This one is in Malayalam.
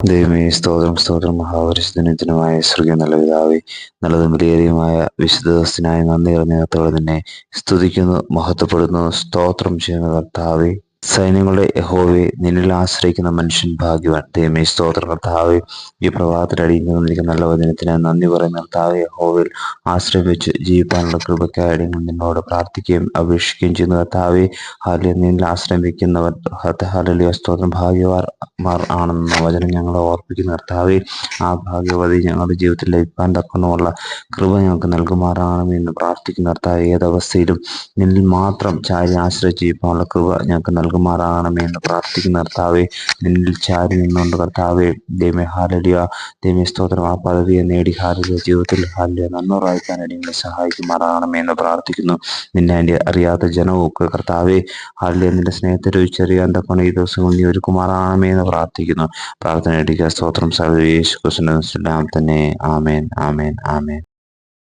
ദൈവമേ സ്തോത്രം സ്തോത്രം. മഹാപരിശുദ്ധനുമായ സ്വർഗീയ നല്ല പിതാവേ നല്ലതും വിലയേറിയുമായ വിശുദ്ധനായ നന്ദി നിറഞ്ഞത്തോടെ തന്നെ സ്തുതിക്കുന്നു മഹത്വപ്പെടുന്നു സ്തോത്രം ചെയ്യുന്ന കർത്താവേ. സൈന്യങ്ങളുടെ യഹോവെ നിന്നിൽ ആശ്രയിക്കുന്ന മനുഷ്യൻ ഭാഗ്യവാൻ. ദൈവമേ സ്തോത്ര. കർത്താവെ ഈ പ്രഭാതത്തിൽ അടിയുന്ന നല്ല വചനത്തിന് നന്ദി പറയുന്ന. കർത്താവെ യഹോവയിൽ ആശ്രയിച്ച് ജീവിക്കാനുള്ള കൃപയ്ക്കായി നിന്നോട് പ്രാർത്ഥിക്കുകയും അപേക്ഷിക്കുകയും ചെയ്യുന്ന. കർത്താവെ ഹാലിയ നിന്നിൽ ആശ്രയം വയ്ക്കുന്നവർ ഹാലിയ സ്തോത്രം. ഭാഗ്യവാർ മാർ ആണെന്ന വചനം ഞങ്ങളെ ഓർപ്പിക്കുന്ന. കർത്താവെ ആ ഭാഗ്യവതി ഞങ്ങളുടെ ജീവിതത്തിൽ ലഭിക്കാൻ തക്കണമുള്ള കൃപ ഞങ്ങൾക്ക് നൽകുമാറാണെന്ന് പ്രാർത്ഥിക്കുന്ന. കർത്താവ് ഏതവസ്ഥയിലും നിന്നിൽ മാത്രം ചാരി ആശ്രയിച്ച് ജീവിക്കാനുള്ള കൃപ ഞങ്ങൾക്ക് നൽകുമാറാകണമേ എന്ന് പ്രാർത്ഥിക്കുന്ന കർത്താവെ നിന്നിൽ ചാരി നിന്നുകൊണ്ട് കർത്താവെ ദൈവമേ ഹാലലിയ ദൈവമേ സ്തോത്രം. ആ പദവിയെ നേടി ഹാലലിയ ജീവിതത്തിൽ ഹാലിയ നന്മറായിക്കാൻ നിങ്ങളെ സഹായിക്കുമാറാകണമേ എന്ന് പ്രാർത്ഥിക്കുന്നു. നിന്നെ അതിന്റെ അറിയാത്ത ജനവും കർത്താവെ ഹാലിയ നിന്റെ സ്നേഹത്തെ രുചിച്ചറിയാൻ തക്കണ ഈ ദിവസം നീ ഒരുക്കുമാറാകണമേ എന്ന് പ്രാർത്ഥിക്കുന്നു. പ്രാർത്ഥന ഇടിക്കുക സ്തോത്രം സർവേശ് കുസുനാം തന്നെ. ആമേൻ ആമേൻ ആമേൻ.